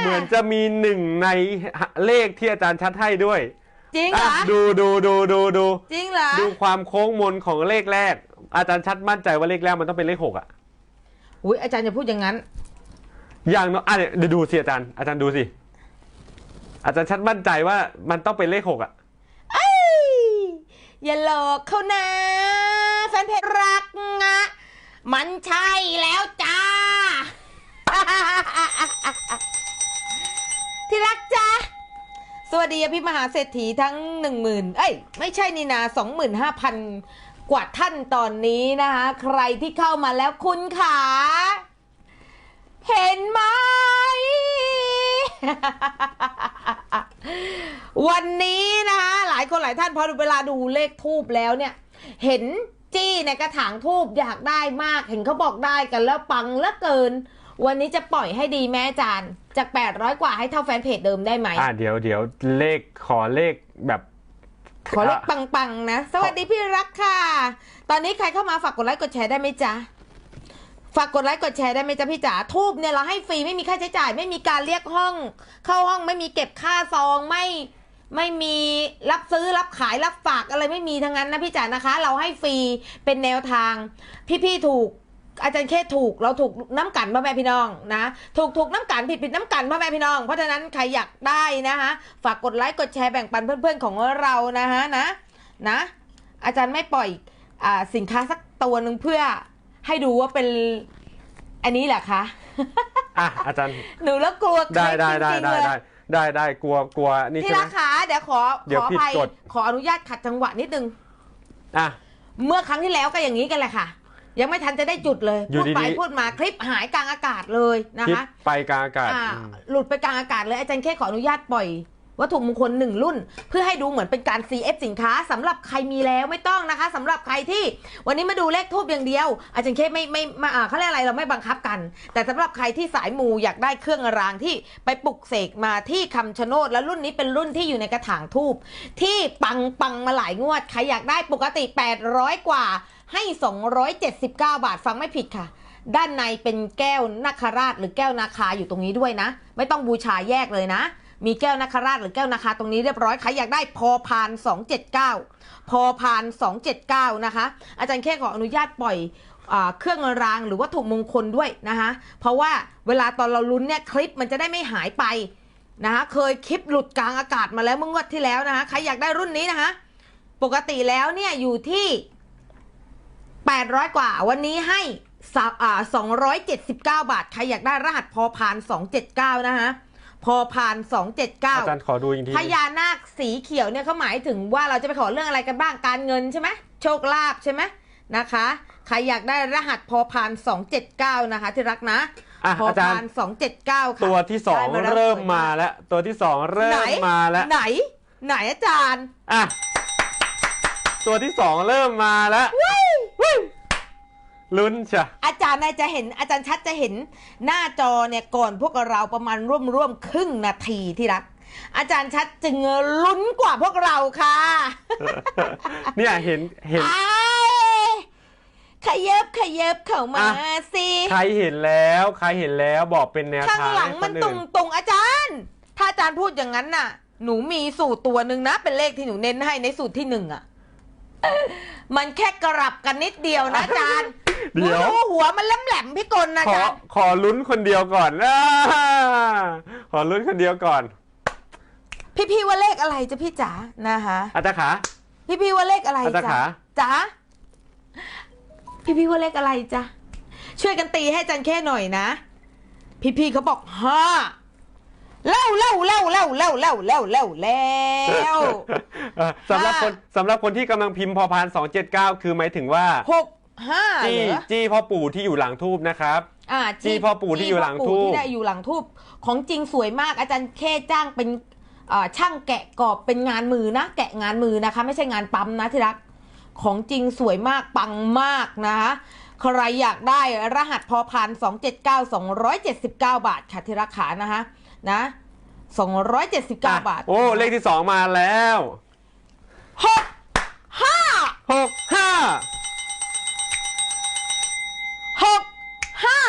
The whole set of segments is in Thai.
เหมือนจะมีหนึ่งในเลขที่อาจารย์ชัดให้ด้วย จริงเหรอะอดูดูดูดูดูจริงเหรอ ดูความโค้งมนของเลขแรก อาจารย์ชัดมั่นใจว่าเลขแรกมันต้องเป็นเลขหกอะอุ้ยอาจารย์อย่าพูดอย่างนั้น อย่างน้อยอะเดี๋ยวดูสิอาจารย์ อาจารย์ดูสิ อาจารย์ชัดมั่นใจว่ามันต้องเป็นเลขหกอะเอ้ยอย่าหลอกเขานะแฟนเพจรักงะมันใช่แล้วจ้า ที่รักจ้าสวัสดีพี่มหาเศรษฐีทั้งหนึ่งหมื่นเอ้ย ไม่ใช่นี่นาสองหมื่นห้าพันกว่าท่านตอนนี้นะคะ ใครที่เข้ามาแล้วคุณขาเห็นไหม วันนี้นะคะหลายคนหลายท่านพอเวลาดูเลขทูบแล้วเนี่ย เห็นจี้ในกระถางทูบอยากได้มาก เห็นเขาบอกได้กันแล้วปังเหลือเกิน วันนี้จะปล่อยให้ดีแม่อาจารย์ จาก 800 กว่าให้เท่าแฟนเพจเดิมได้ไหม อะเดี๋ยวเดี๋ยวเลขขอเลขแบบขอเลขปังๆนะ สวัสดีพี่รักค่ะ ตอนนี้ใครเข้ามาฝากกดไลค์กดแชร์ได้ไหมจ๊ะ ฝากกดไลค์กดแชร์ได้ไหมจ๊ะพี่จ๋าทูบเนี่ยเราให้ฟรีไม่มีค่าใช้จ่าย ไม่มีการเรียกห้อง เข้าห้องไม่มีเก็บค่าซองไม่ไม่มีรับซื้อรับขายรับฝากอะไรไม่มีทั้งนั้นนะพี่จ๋านะคะ เราให้ฟรีเป็นแนวทาง พี่ๆถูก อาจารย์เคถูกเราถูกน้ำกันพ่อแม่พี่น้องนะ ถูกถูกน้ำกันผิดผิดน้ำกันพ่อแม่พี่น้อง เพราะฉะนั้นใครอยากได้นะคะฝากกดไลค์กดแชร์แบ่งปันเพื่อนๆของเรานะฮะนะนะ อาจารย์ไม่ปล่อยอาสินค้าสักตัวหนึ่งเพื่อให้ดูว่าเป็นอันนี้แหละคะอะอาจารย์หนูแล้วกลัวได้ได้คได้ลิปจริงๆได้เลยได้ได้ได้กลัวกลัวนี่ที่ใช่ไหมราคาเดี๋ยวขอเดี๋ยวขอผิดภัยกฎขออนุญาตขัดจังหวะนิดนึงอะเมื่อครั้งที่แล้วก็อย่างนี้กันแหละค่ะ ยังไม่ทันจะได้จุดเลย อยู่พูดไปดีๆ พูดมาคลิปหายกลางอากาศเลยนะคิดคะไปกลางอากาศอ่าอืม หลุดไปกลางอากาศเลยอาจารย์แค่ขออนุญาตปล่อย วัตถุมงคลหนึ่งรุ่น เพื่อให้ดูเหมือนเป็นการ CF สินค้าสำหรับใครมีแล้วไม่ต้องนะคะสำหรับใครที่วันนี้มาดูเลขทูบอย่างเดียว อาจารย์เคไม่ไม่มาอ่าเขาเรียกอะไรเราไม่บังคับกัน แต่สำหรับใครที่สายมูอยากได้เครื่องรางที่ไปปลุกเสกมาที่คำชะโนด แล้วรุ่นนี้เป็นรุ่นที่อยู่ในกระถางทูบที่ปังปังมาหลายงวดใครอยากได้ปกติ 800 กว่า ให้ 279 บาทฟังไม่ผิดค่ะ ด้านในเป็นแก้วนาคราชหรือแก้วนาคาอยู่ตรงนี้ด้วยนะ ไม่ต้องบูชาแยกเลยนะ มีแก้วนาคราชหรือแก้วนาคาตรงนี้เรียบร้อยใครอยากได้พอพาน 279 พอพาน 279 นะคะ อาจารย์แค่ขออนุญาตปล่อยอเครื่องรางหรือวัตถุมงคลด้วยนะคะเพราะว่าเวลาตอนเราลุ้นเนี่ยคลิปมันจะได้ไม่หายไปนะคะเคยคลิปหลุดกลางอากาศมาแล้วเมื่องวดที่แล้วนะคะใครอยากได้รุ่นนี้นะคะปกติแล้วเนี่ยอยู่ที่ 800 กว่า วันนี้ให้สาอ่า279บาท ใครอยากได้รหัสพอพาน279นะคะพอพานอาจารย์279ขอดูอีกทีพญานาคสีเขียวเนี่ยเขาหมายถึงว่าเราจะไปขอเรื่องอะไรกันบ้างการเงินใช่ไหมโชคลาภใช่ไหมนะคะ ใครอยากได้รหัสพอพาน279นะคะ ที่รักนะอะพออาจารพานย์279ค่ะตัวที่สองได้าแล้วเริ่มสวยมาแล้ว ตัวที่สองเริ่ไหนมมาแล้ว ไหน ไหนอาจารย์อะตัวที่สองเริ่มมาแล้ว ลุ้นเชีะอาจารย์น่าจะเห็นอาจารย์ชัดจะเห็นหน้าจอเนี่ยก่อนพวกเราประมาณร่วมร่วมๆครึ่งนาทีที่รัก อาจารย์ชัดจึงลุ้นกว่าพวกเราค่ะ เนี่ยเห็นเห็นอ้ายขยับขยับเข้ามาอะสิใครเห็นแล้วใครเห็นแล้วบอกเป็นแนวข้างทางหลังให้คมันนตุอื่งนตุงอาจารย์ ถ้าอาจารย์พูดอย่างนั้นน่ะ หนูมีสูตรตัวหนึ่งนะ เป็นเลขที่หนูเน้นให้ในสูตรที่หนึ่งอะมันแค่กรับกันนิดเดียวนะอาจารย์หนู เดี๋ยวรู้หัวมันแหลมๆพี่กลนะขออาจารย์ขอลุ้นคนเดียวก่อนอ่าขอลุ้นคนเดียวก่อน พี่พี่ว่าเลขอะไรจะพี่จ๋านะคะอาจารย์ขา พี่พี่ว่าเลขอะไรอาจารย์จ๊ะขา จ๋าพี่พี่ว่าเลขอะไรจ๊ะช่วยกันตีให้อาจันแค่หน่อยนะ พี่พี่เขาบอกห้าเล่าเล่าเล่าเล่าเล่าเล่าเล่าเล่าแล้วเอ่อสำหรับคนสำหรับคนที่กำลังพิมพ์พอพาน279 คือหมายถึงว่า หก ห้าเหจี้รอจี้พ่อปู่ที่อยู่หลังทูบนะครับ อ่าจี้พ่อปู่ที่อยู่หลังจี้พ่ธูปที่ได้อยู่หลังทูบของจริงสวยมากอาจารย์แค่จ้างเป็นอ่าช่างแกะกรอบเป็นงานมือนะ แกะงานมือนะคะ ไม่ใช่งานปั๊มนะที่รัก ของจริงสวยมากปังมากนะคะใครอยากได้รหัสพอพันสองเจ็ดเก้าสองร้อยเจ็ดสิบเก้าบาทค่ะที่ราคานะคะนะสองร้อยเจ็ดสิบเก้าบาทโอ้เลขที่สองมาแล้ว หกห้า หกห้า หกห้า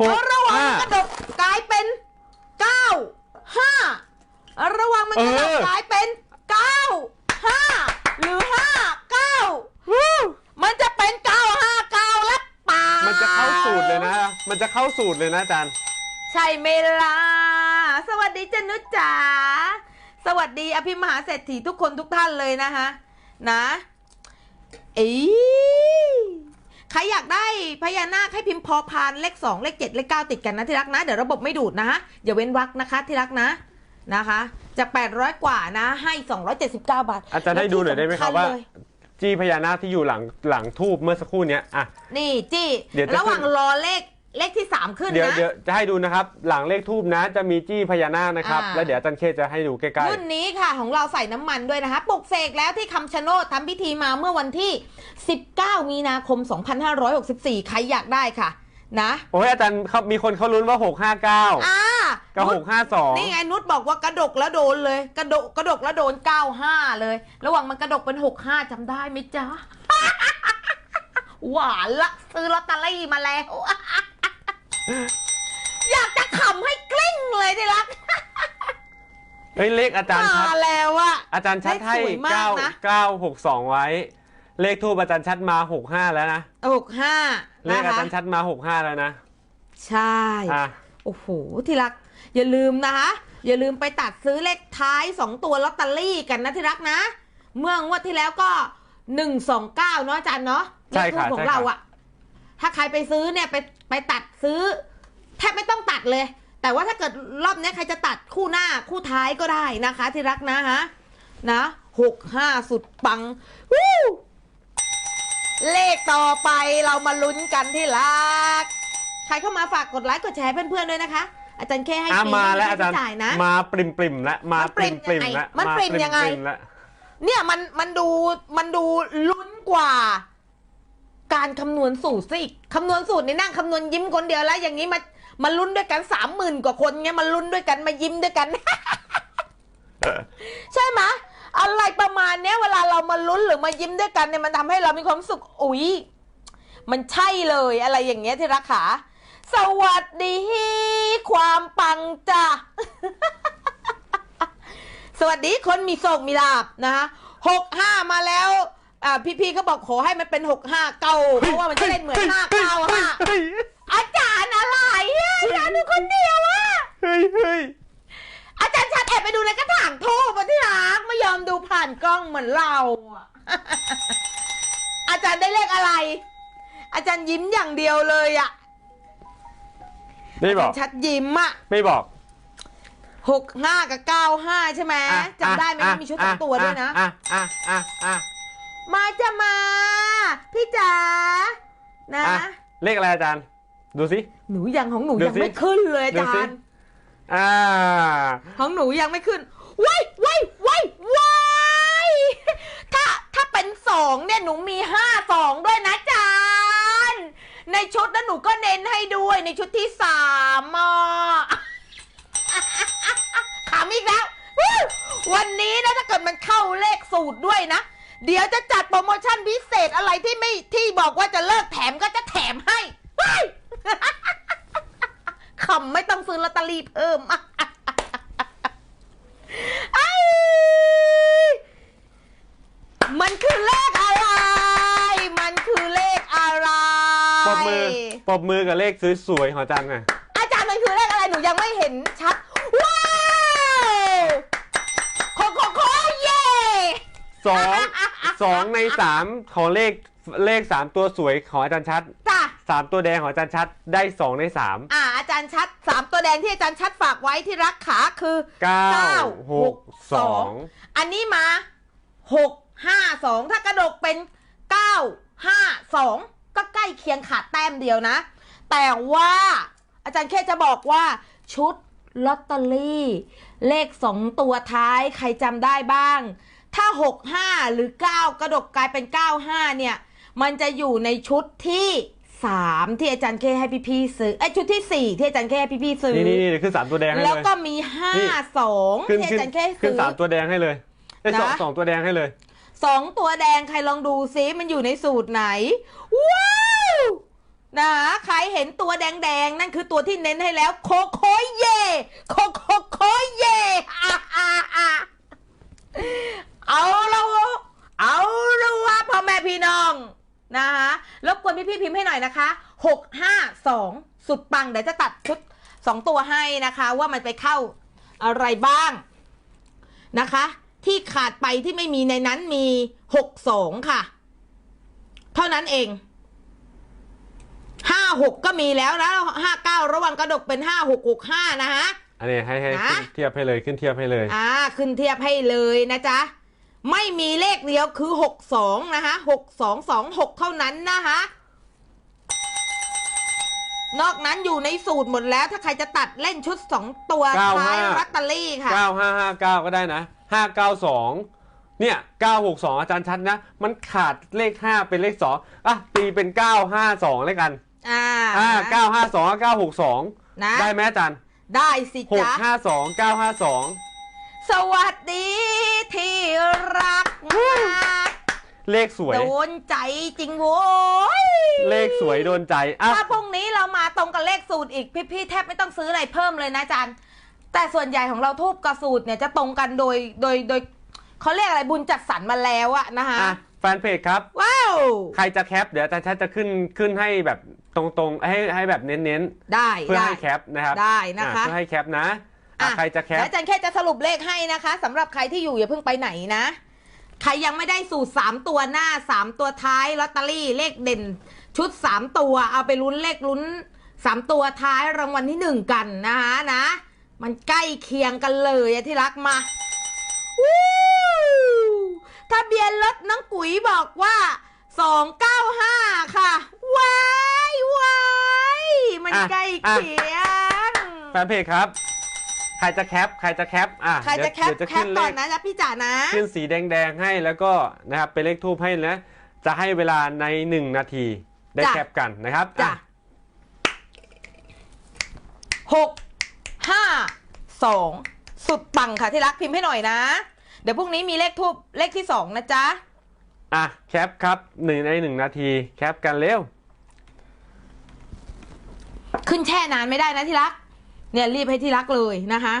หก แล้วระหว่าง ห้า กระดกกลายเป็นเก้า จะเข้า สูตรเลยนะอาจารย์ ใช่เมลาสวัสดีเจนุชจ๋า สวัสดีอภิมหาเศรษฐีทุกคนทุกท่านเลยนะคะนะเอีใครอยากได้พญานาคให้พิมพ์พอพานเลขสองเลขเจ็ดเลขเก้าติดกันนะที่รักนะ เดี๋ยวระบบไม่ดูดนะฮะอย่าเว้นวรรคนะคะที่รักนะนะคะจาก800 กว่านะ ให้ 279 บาท อาจารย์ให้ดูหน่อยได้ไหมครับและว่าที่สำญเลยจี้พญานาคที่อยู่หลังหลังทูบเมื่อสักครู่เนี้ยอะนี่จี้เดี๋ยวจะระหว่างรอเลข เลขที่ 3 ขึ้นเดี๋ยวนะ เดี๋ยวจะให้ดูนะครับ หลังเลขทูบนะ จะมีจี้พญานาคนะครับ อ่า แล้วเดี๋ยวอาจารย์เคจะให้ดูใกล้รุ่นนี้ค่ะของเราใส่น้ำมันด้วยนะคะปลุกเสกแล้วที่คำชะโนดทำพิธีมาเมื่อวันที่ 19 มีนาคม 2564 ใครอยากได้ค่ะ นะๆ โอ้ยอาจารย์เขามีคนเขาลุ้นว่า 659อ่ากับนุชนี่652 ไงนุชบอกว่ากระดกแล้วโดนเลย กระดกกระดกแล้วโดน 95 เลย ระหว่างมันกระดกเป็น 65จำได้ไหมจ๊ะ หวานละซื้อลอตเตอรี่มาแล้ว อยากจะขำให้กลิ้งเลยที่รักเฮ้ยเลขอาจารย์ชัมาดแล้วอะ อาจารย์ชัดให้เลขสวยมากนะ9 962ไว้ เลขทูบอาจารย์ชัดมา65แล้วนะหกห้าเลขอาจารย์ชัดมา65แล้วนะใช่ อะ โอ้โห ที่รัก อย่าลืมนะคะ อย่าลืมไปตัดซื้อเลขท้าย 2 ตัวลอตเตอรี่กันนะที่รักนะ เมื่องวดที่แล้วก็ 129 เนาะอาจารย์เนาะใช่เลขทูค่ะปของใช่เราค่ะอะถ้าใครไปซื้อเนี่ยไป ไปตัดซื้อ แทบไม่ต้องตัดเลย แต่ว่าถ้าเกิดรอบเนี้ยใครจะตัดคู่หน้าคู่ท้ายก็ได้นะคะ ที่รักนะฮะนะหกห้าสุดปังวู้เลขต่อไปเรามาลุ้นกันที่รัก ใครเข้ามาฝากกดไลค์กดแชร์ให้เพื่อนๆด้วยนะคะ อาจารย์แค่ให้อะฟรีมาแล้วไม่อาจารย์จ่ายนะมาปริมปริมๆแล้วมามันปปริริมมปริมยังไงแล้วมันปริมยังไงแล้วเนี่ยมันมันดูมันดูลุ้นกว่า การคำนวณสูตรซะอีกคำนวณสูตรนี่นั่งคำนวณยิ้มคนเดียวแล้ว อย่างนี้มามาลุ้นด้วยกันสามหมื่นกว่าคนเงี้ยมาลุ้นด้วยกันมายิ้มด้วยกัน ใช่ไหมอะไรประมาณเนี้ยเวลาเรามาลุ้นหรือมายิ้มด้วยกันเนี่ยมันทำให้เรามีความสุขอุ๊ยมันใช่เลยอะไรอย่างเงี้ยที่รักขาสวัสดี ความปังจ้ะสวัสดีคนมีโศกมีลาบนะคะหกห้ามาแล้ว อ่าพี่ๆก็บอกขอให้มันเป็นหกห้าเก้าเพราะว่ามันจะเล่นเหมือนห้าเก้าห้าเฮ้ยอาจารย์อะไรอะอาจารย์เป็นคนเดียวอะเฮ้ยเฮ้ยอาจารย์ชัดแอบไปดูในกระถางทูบอะที่รักไม่ยอมดูผ่านกล้องเหมือนเราอะอาจารย์ได้เลขอะไร อาจารย์ยิ้มอย่างเดียวเลยอะไม่บอาอจากรย์ชัดยิ้มอะไม่บอกหกห้ากับเก้าห้าใช่ไหมอะจำได้ไหมอะมีชุดสองตัวด้วยนะอะอะอะอะ มาจะมา พี่จ๋านะอะเลขอะไรอาจารย์ ดูสิ หนูยังของหนูดูยังสิไม่ขึ้นเลยอาดูจาสิ รย์อ่า ของหนูยังไม่ขึ้นว้ายว้ายว้ายว้ายถ้าถ้าเป็นสองเนี่ยหนูมีห้าสองด้วยนะอาจารย์ในชุดนั้นหนูก็เน้นให้ด้วยในชุดที่สามอะขำอีกแล้ววู้วันนี้นะถ้าเกิดมันเข้าเลขสูตรด้วยนะ เดี๋ยวจะจัดโปรโมชั่นพิเศษอะไรที่ไม่ที่บอกว่าจะเลิกแถมก็จะแถมให้ว้ายขำไม่ต้องซื้อลอตเตอรี่เพิ่มไอ้มันคือเลขอะไร มันคือเลขอะไร ปรบมือปรบมือกับเลขสวยๆของอาจารย์หน่อยอาจารย์มันคือเลขอะไรหนูยังไม่เห็นชัด ว้าวโคโคโคเย่สอง สองในสามของเลขเลขสามตัวสวยของอาจารย์ชัดจ้ะสามตัวแดงของอาจารย์ชัดได้สองในสามอ่าอาจารย์ชัดสามตัวแดงที่อาจารย์ชัดฝากไว้ที่รักขาคือเก้าเก้าหกสองอันนี้มาหกห้าสองถ้ากระดกเป็นเก้าห้าสองก็ใกล้เคียงขาดแต้มเดียวนะ แต่ว่าอาจารย์แค่จะบอกว่าชุดลอตเตอรี่ เลขสองตัวท้ายใครจำได้บ้าง ถ้าหกห้าหรือเก้ากระดกกลายเป็นเก้าห้าเนี่ย มันจะอยู่ในชุดที่สามที่อาจารย์เคให้พี่ๆซื้อไอยชุดที่สี่ที่อาจารย์เคให้พี่ๆซื้อ นี่นี่นี่ขึ้นสามตัวแดงให้แล้วเลยก็มีห้านี่สองขึ้นที่อาขึ้นจารย์แค่ขึ้นซื้อ สามตัวแดงให้เลยได้สองนะ สองตัวแดงให้เลย สองตัวแดงใครลองดูซิมันอยู่ในสูตรไหน ว้าวนะใครเห็นตัวแดงๆ นั่นคือตัวที่เน้นให้แล้ว โคโคเย่โคโคโคเย่อะอะอะ เอาละวะเอาละวะพ่อแม่พี่น้องนะคะรบกวนพี่ๆพิมพ์ให้หน่อยนะคะหกห้าสองสุดปังเดี๋ยวจะตัดชุดสองตัวให้นะคะ ว่ามันไปเข้าอะไรบ้างนะคะ ที่ขาดไปที่ไม่มีในนั้นมีหกสองค่ะ เท่านั้นเองห้าหกก็มีแล้วนะห้าเก้าระวังกระดกเป็นห้าหกหกห้านะฮะอันนี้ให้ให้นะขึ้นเทียบให้เลยขึ้นเทียบให้เลย อ่า ขึ้นเทียบให้เลยนะจ๊ะ ไม่มีเลขเดียวคือหกสองนะคะหกสองสองหกเท่านั้นนะคะ นอกนั้นอยู่ในสูตรหมดแล้วถ้าใครจะตัดเล่นชุดสองตัวเก้าท้ายห้ารัตเตอรี่ค่ะเก้าห้าห้าเก้าก็ได้นะห้าเก้าสองเนี่ยเก้าหกสองอาจารย์ชัดนะ มันขาดเลขห้าเป็นเลขสองอะ ตีเป็นเก้าห้าสองเลยกัน อ่าอ่าเก้าห้าสองเก้าหกสองนะ ได้ไหมอาจารย์ ได้สิหกจ๊ะห้าสองเก้าห้าสองสวัสดี ที่รักมากเลขสวย โดนใจจริงโว้ยเลขสวยโดนใจอะถ้าพรุ่งนี้เรามาตรงกับเลขสูตรอีกพี่ๆแทบไม่ต้องซื้ออะไรเพิ่มเลยนะอาจารย์แต่ส่วนใหญ่ของเราทูบกับสูตรเนี่ยจะตรงกันโดยโดยโดยเขาเรียกอะไรบุญจัดสรรมาแล้วอะนะคะอะแฟนเพจครับ ว้าวใครจะแคปเดี๋ยวอาจารย์ชัดจะขึ้นขึ้นให้แบบตรงๆให้ให้แบบเน้นได้ๆเพื่อได้ให้แคปนะครับได้นะคะอ่เพื่อให้แคปนะอะอะ ใครจะแคปแล้วอาจารย์แค่จะสรุปเลขให้นะคะสำหรับใครที่อยู่อย่าเพิ่งไปไหนนะ ใครยังไม่ได้สูตร3ตัวหน้า3ตัวท้ายลอตเตอรี่เลขเด่น ชุด3ตัวเอาไปลุ้นเลขลุ้น3ตัวท้ายรางวัลที่1กันนะคะนะ มันใกล้เคียงกันเลยอะที่รักมาวู้ทะเบียนรถน้องกุ๋ยบอกว่า295ค่ะว้ายว้ายมันอะใกล้อะเคียงแฟนเพจครับใครจะแคปใครจะแคปอะใครจะแคปเดี๋ยวจะแคขึ้ปนเลก่อนขนะจ๊ะพี่จ๋านะ ขึ้นสีแดงๆให้แล้วก็นะครับเป็นเลขทูบให้นะจะให้เวลาใน 1 นาทีได้จ้ะ แคปกันนะครับจ้ะอะหกห้าสองสุดปังค่ะที่รักพิมพ์ให้หน่อยนะ เดี๋ยวพรุ่งนี้มีเลขทูบเลขที่สองนะจ๊ะอะแคปครับหนึ่งในหนึ่งนาทีแคปกันเร็วขึ้นแช่นานไม่ได้นะที่รัก เนี่ยรีบให้ที่รักเลยนะคะ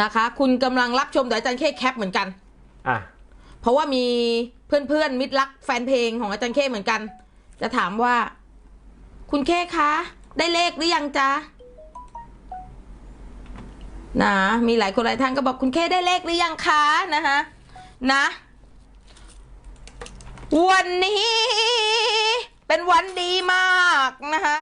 นะคะ คุณกำลังรับชมเดี๋ยวอาจารย์เคแคปเหมือนกันอะเพราะว่ามีเพื่อนๆมิตรรักแฟนเพลงของอาจารย์เคเหมือนกัน จะถามว่า คุณเคคะได้เลขหรือยังจ๊ะนะมีหลายคนหลายท่านก็บอกคุณเคได้เลขหรือยังคะนะคะนะ วันนี้เป็นวันดีมากนะคะ